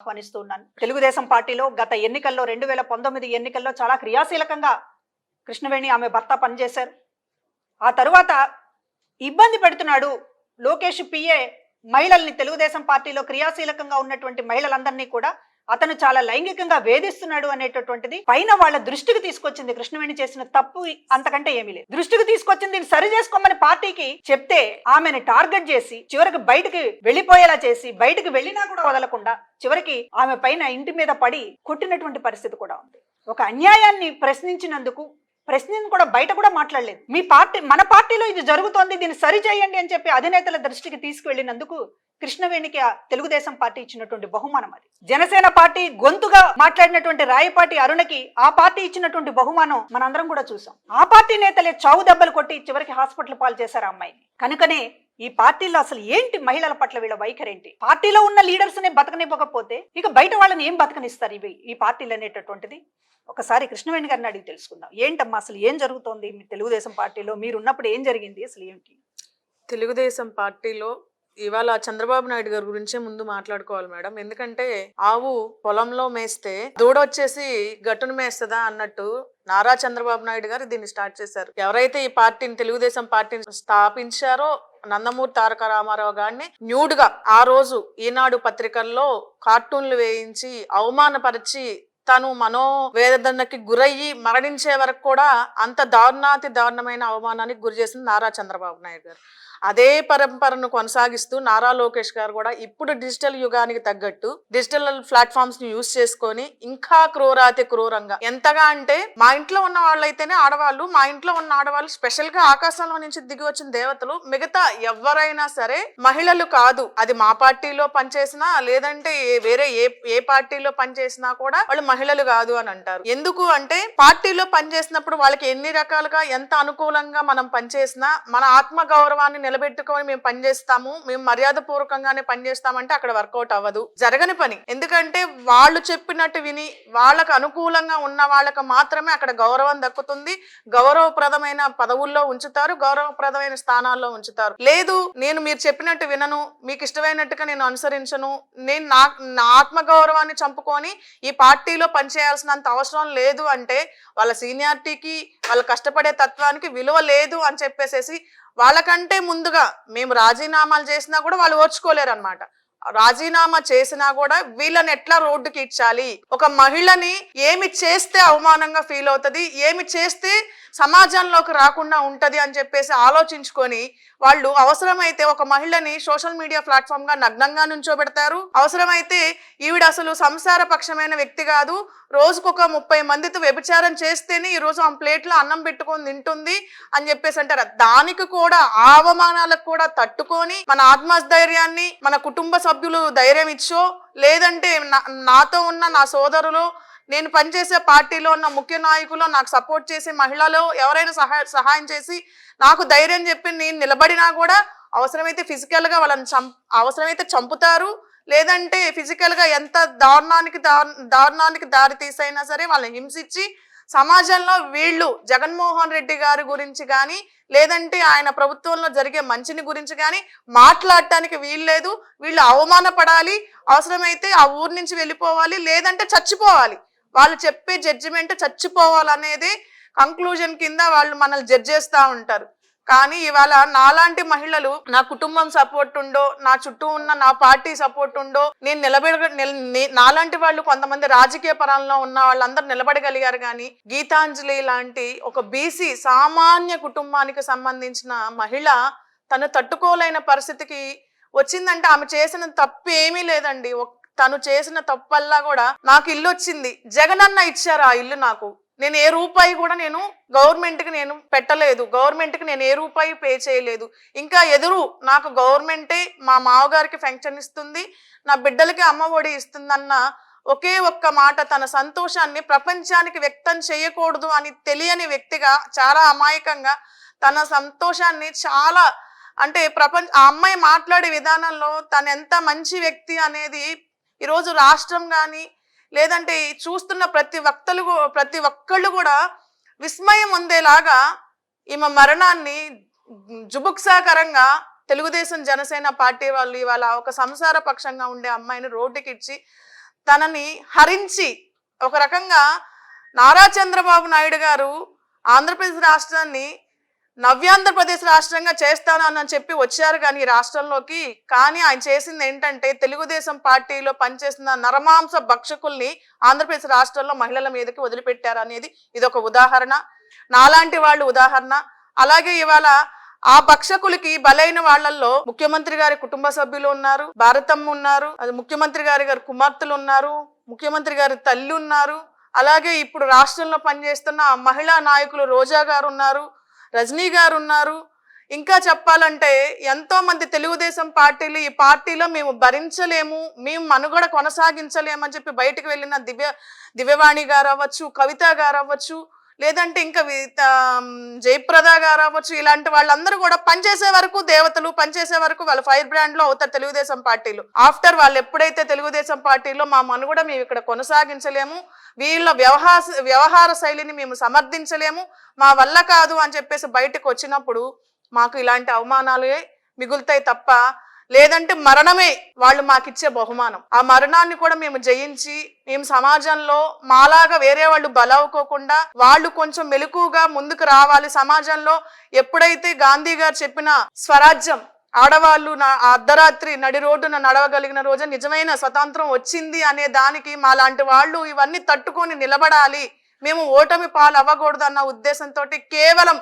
ఆహ్వానిస్తున్నాను. తెలుగుదేశం పార్టీలో గత ఎన్నికల్లో రెండు వేల పంతొమ్మిది ఎన్నికల్లో చాలా క్రియాశీలకంగా కృష్ణవేణి ఆమె భర్త పనిచేశారు. ఆ తరువాత ఇబ్బంది పెడుతున్నాడు లోకేష్ పిఏ మహిళల్ని తెలుగుదేశం పార్టీలో క్రియాశీలకంగా ఉన్నటువంటి మహిళలందరినీ కూడా అతను చాలా లైంగికంగా వేధిస్తున్నాడు అనేటటువంటిది పైన వాళ్ళ దృష్టికి తీసుకొచ్చింది. కృష్ణవేణి చేసిన తప్పు అంతకంటే ఏమీ లేదు. దృష్టికి తీసుకొచ్చింది దీన్ని సరి చేసుకోమని పార్టీకి చెప్తే ఆమెను టార్గెట్ చేసి చివరికి బయటికి వెళ్ళిపోయేలా చేసి బయటికి వెళ్ళినా కూడా వదలకుండా చివరికి ఆమె పైన ఇంటి మీద పడి కొట్టినటువంటి పరిస్థితి కూడా ఉంది. ఒక అన్యాయాన్ని ప్రశ్నించినందుకు ప్రశ్నించి కూడా బయట కూడా మాట్లాడలేదు. మీ పార్టీ మన పార్టీలో ఇది జరుగుతోంది దీన్ని సరి చేయండి అని చెప్పి అధినేతల దృష్టికి తీసుకువెళ్ళినందుకు కృష్ణవేణికి తెలుగుదేశం పార్టీ ఇచ్చినటువంటి బహుమానం అది. జనసేన పార్టీ గొంతుగా మాట్లాడినటువంటి రాయపాటి అరుణకి ఆ పార్టీ ఇచ్చినటువంటి బహుమానం మనందరం కూడా చూసాం. ఆ పార్టీ నేతలే చావు దెబ్బలు కొట్టి చివరికి హాస్పిటల్ పాలు చేశారు ఆ అమ్మాయిని. కనుకనే ఈ పార్టీలో అసలు ఏంటి మహిళల పట్ల వీళ్ళ వైఖరి ఏంటి పార్టీలో ఉన్న లీడర్స్ నే బతకనివ్వకపోతే ఇక బయట వాళ్ళని ఏం బతకనిస్తారు ఇవి ఈ పార్టీలు అనేటటువంటిది? ఒకసారి కృష్ణవేణి గారిని అడిగి తెలుసుకుందాం. ఏంటమ్మా అసలు ఏం జరుగుతోంది మీ తెలుగుదేశం పార్టీలో? మీరు ఉన్నప్పుడు ఏం జరిగింది? అసలు ఏంటి? తెలుగుదేశం పార్టీలో ఇవాళ చంద్రబాబు నాయుడు గారి గురించే ముందు మాట్లాడుకోవాలి మేడం. ఎందుకంటే ఆవు పొలంలో మేస్తే దూడ వచ్చేసి గట్టును మేస్తుందా అన్నట్టు నారా చంద్రబాబు నాయుడు గారు దీన్ని స్టార్ట్ చేశారు. ఎవరైతే ఈ పార్టీని తెలుగుదేశం పార్టీని స్థాపించారో నందమూరి తారక రామారావు గారిని న్యూడ్గా ఆ రోజు ఈనాడు పత్రికల్లో కార్టూన్లు వేయించి అవమానపరిచి తను మనోవేదనకి గురయ్యి మరణించే వరకు కూడా అంత దారుణాతి దారుణమైన అవమానానికి గురి చేసింది నారా చంద్రబాబు నాయుడు గారు. అదే పరంపరను కొనసాగిస్తూ నారా లోకేష్ గారు కూడా ఇప్పుడు డిజిటల్ యుగానికి తగ్గట్టు డిజిటల్ ప్లాట్ఫామ్స్ని యూజ్ చేసుకొని ఇంకా క్రూరాతి క్రూరంగా ఎంతగా అంటే మా ఇంట్లో ఉన్న వాళ్ళైతేనే ఆడవాళ్ళు మా ఇంట్లో ఉన్న ఆడవాళ్ళు స్పెషల్గా ఆకాశంలో నుంచి దిగి వచ్చిన దేవతలు మిగతా ఎవరైనా సరే మహిళలు కాదు. అది మా పార్టీలో పనిచేసినా లేదంటే ఏ- వేరే ఏ ఏ పార్టీలో పనిచేసినా కూడా వాళ్ళు మహిళలు కాదు అని అంటారు. ఎందుకు అంటే పార్టీలో పనిచేసినప్పుడు వాళ్ళకి ఎన్ని రకాలుగా ఎంత అనుకూలంగా మనం పనిచేసినా మన ఆత్మ గౌరవాన్ని నిలబెట్టుకొని మేము పనిచేస్తాము మేము మర్యాద పూర్వకంగానే పనిచేస్తామంటే అక్కడ వర్కౌట్ అవ్వదు. జరగని పని. ఎందుకంటే వాళ్ళు చెప్పినట్టు విని వాళ్ళకు అనుకూలంగా ఉన్న వాళ్ళకు మాత్రమే అక్కడ గౌరవం దక్కుతుంది. గౌరవప్రదమైన పదవుల్లో ఉంచుతారు గౌరవప్రదమైన స్థానాల్లో ఉంచుతారు. లేదు నేను మీరు చెప్పినట్టు వినను మీకు ఇష్టమైనట్టుగా నేను అనుసరించను నేను నా నా ఆత్మ గౌరవాన్ని చంపుకొని ఈ పార్టీలో పనిచేయాల్సినంత అవసరం లేదు అంటే వాళ్ళ సీనియారిటీకి వాళ్ళ కష్టపడే తత్వానికి విలువ లేదు అని చెప్పేసేసి వాళ్ళకంటే ముందుగా మేము రాజీనామాలు చేసినా కూడా వాళ్ళు ఓర్చుకోలేరు అనమాట రాజీనామా చేసినా కూడా వీళ్ళని ఎట్లా రోడ్డుకి ఇచ్చాలి? ఒక మహిళని ఏమి చేస్తే అవమానంగా ఫీల్ అవుతుంది? ఏమి చేస్తే సమాజంలోకి రాకుండా ఉంటది అని చెప్పేసి ఆలోచించుకొని వాళ్ళు అవసరమైతే ఒక మహిళని సోషల్ మీడియా ప్లాట్ఫామ్గా నగ్నంగా నుంచోబెడతారు. అవసరమైతే ఈవిడ అసలు సంసార పక్షమైన వ్యక్తి కాదు. రోజుకొక ముప్పై మందితో వ్యభిచారం చేస్తేనే ఈ రోజు ఆ ప్లేట్లో అన్నం పెట్టుకొని తింటుంది అని చెప్పేసి అంటారు. దానికి కూడా ఆ అవమానాలకు కూడా తట్టుకొని మన ఆత్మస్థైర్యాన్ని మన కుటుంబ సభ్యులు ధైర్యం ఇచ్చో లేదంటే నా- నాతో ఉన్న నా సోదరులు నేను పనిచేసే పార్టీలో ఉన్న ముఖ్య నాయకులు నాకు సపోర్ట్ చేసే మహిళలు ఎవరైనా సహాయ సహాయం చేసి నాకు ధైర్యం చెప్పి నేను నిలబడినా కూడా అవసరమైతే ఫిజికల్గా వాళ్ళని చం అవసరమైతే చంపుతారు. లేదంటే ఫిజికల్గా ఎంత దారుణానికి దారుణానికి దారి తీసైనా సరే వాళ్ళని హింసించి సమాజంలో వీళ్ళు జగన్మోహన్ రెడ్డి గారి గురించి కానీ లేదంటే ఆయన ప్రభుత్వంలో జరిగే మంచిని గురించి కానీ మాట్లాడటానికి వీల్లేదు వీళ్ళు అవమానపడాలి. అవసరమైతే ఆ ఊరు నుంచి వెళ్ళిపోవాలి. లేదంటే చచ్చిపోవాలి. వాళ్ళు చెప్పే జడ్జిమెంట్ చచ్చిపోవాలనేది కంక్లూజన్ కింద వాళ్ళు మనల్ని జడ్జ్ చేస్తూ ఉంటారు. కానీ ఇవాళ నాలాంటి మహిళలు నా కుటుంబం సపోర్ట్ ఉండో నా చుట్టూ ఉన్న నా పార్టీ సపోర్ట్ ఉండో నేను నిలబడ నాలాంటి వాళ్ళు కొంతమంది రాజకీయ పరంలో ఉన్న వాళ్ళందరూ నిలబడగలిగారు కానీ గీతాంజలి లాంటి ఒక బీసీ సామాన్య కుటుంబానికి సంబంధించిన మహిళ తను తట్టుకోలేని పరిస్థితికి వచ్చిందంటే ఆమె చేసిన తప్పు ఏమీ లేదండి తను చేసిన తప్పల్లా కూడా నాకు ఇల్లు వచ్చింది జగనన్న ఇచ్చారు ఆ ఇల్లు నాకు. నేను ఏ రూపాయి కూడా నేను గవర్నమెంట్కి నేను పెట్టలేదు. గవర్నమెంట్కి నేను ఏ రూపాయి పే చేయలేదు. ఇంకా ఎదురు నాకు గవర్నమెంటే మా మామగారికి పెన్షన్ ఇస్తుంది నా బిడ్డలకి అమ్మ ఒడి ఇస్తుందన్న ఒకే ఒక్క మాట తన సంతోషాన్ని ప్రపంచానికి వ్యక్తం చేయకూడదు అని తెలియని వ్యక్తిగా చాలా అమాయకంగా తన సంతోషాన్ని చాలా అంటే ప్రపంచ ఆ అమ్మాయి మాట్లాడే విధానంలో తను ఎంత మంచి వ్యక్తి అనేది ఈరోజు రాష్ట్రం కానీ లేదంటే చూస్తున్న ప్రతి వక్తలు ప్రతి ఒక్కళ్ళు కూడా విస్మయం ఉందేలాగా ఈమె మరణాన్ని జుబుక్సాకరంగా తెలుగుదేశం జనసేన పార్టీ వాళ్ళు ఇవాళ ఒక సంసార పక్షంగా ఉండే అమ్మాయిని రోడ్డుకి ఇచ్చి తనని హరించి ఒక రకంగా నారా చంద్రబాబు నాయుడు గారు ఆంధ్రప్రదేశ్ రాష్ట్రాన్ని నవ్యాంధ్రప్రదేశ్ రాష్ట్రంగా చేస్తాను అని చెప్పి వచ్చారు కానీ ఈ రాష్ట్రంలోకి. కానీ ఆయన చేసింది ఏంటంటే తెలుగుదేశం పార్టీలో పనిచేసిన నరమాంస భక్షకుల్ని ఆంధ్రప్రదేశ్ రాష్ట్రంలో మహిళల మీదకి వదిలిపెట్టారు అనేది ఇది ఒక ఉదాహరణ. నాలాంటి వాళ్ళు ఉదాహరణ. అలాగే ఇవాళ ఆ భక్షకులకి బలైన వాళ్ళల్లో ముఖ్యమంత్రి గారి కుటుంబ సభ్యులు ఉన్నారు భారతమ్మ ఉన్నారు అది ముఖ్యమంత్రి గారి గారి కుమార్తెలు ఉన్నారు ముఖ్యమంత్రి గారి తల్లి ఉన్నారు. అలాగే ఇప్పుడు రాష్ట్రంలో పనిచేస్తున్న మహిళా నాయకులు రోజా గారు ఉన్నారు. రజనీ గారు ఉన్నారు. ఇంకా చెప్పాలంటే ఎంతో మంది తెలుగుదేశం పార్టీలు ఈ పార్టీలో మేము భరించలేము మేము మనుగడ కొనసాగించలేము అని చెప్పి బయటకు వెళ్ళిన దివ్య దివ్యవాణి గారు అవ్వచ్చు కవిత గారు అవ్వచ్చు లేదంటే ఇంకా వి- త- జయప్రద గారు అవ్వచ్చు ఇలాంటి వాళ్ళందరూ కూడా పనిచేసే వరకు దేవతలు పనిచేసే వరకు వాళ్ళ ఫైర్ బ్రాండ్లో అవుతారు తెలుగుదేశం పార్టీలు. ఆఫ్టర్ వాళ్ళు ఎప్పుడైతే తెలుగుదేశం పార్టీలో మా మనుగడ మేము ఇక్కడ కొనసాగించలేము వీళ్ళ వ్యవహార వ్యవహార శైలిని మేము సమర్థించలేము మా వల్ల కాదు అని చెప్పేసి బయటకు వచ్చినప్పుడు మాకు ఇలాంటి అవమానాలే మిగులుతాయి తప్ప లేదంటే మరణమే వాళ్ళు మాకిచ్చే బహుమానం. ఆ మరణాన్ని కూడా మేము జయించి మేము సమాజంలో మాలాగా వేరే వాళ్ళు బలవుకోకుండా వాళ్ళు కొంచెం మెలకుగా ముందుకు రావాలి. సమాజంలో ఎప్పుడైతే గాంధీ గారు చెప్పిన స్వరాజ్యం ఆడవాళ్ళు నా అర్ధరాత్రి నడి రోడ్డున నడవగలిగిన రోజు నిజమైన స్వతంత్రం వచ్చింది అనే దానికి మా లాంటి వాళ్ళు ఇవన్నీ తట్టుకొని నిలబడాలి. మేము ఓటమి పాలు అవ్వకూడదు అన్న ఉద్దేశంతో కేవలం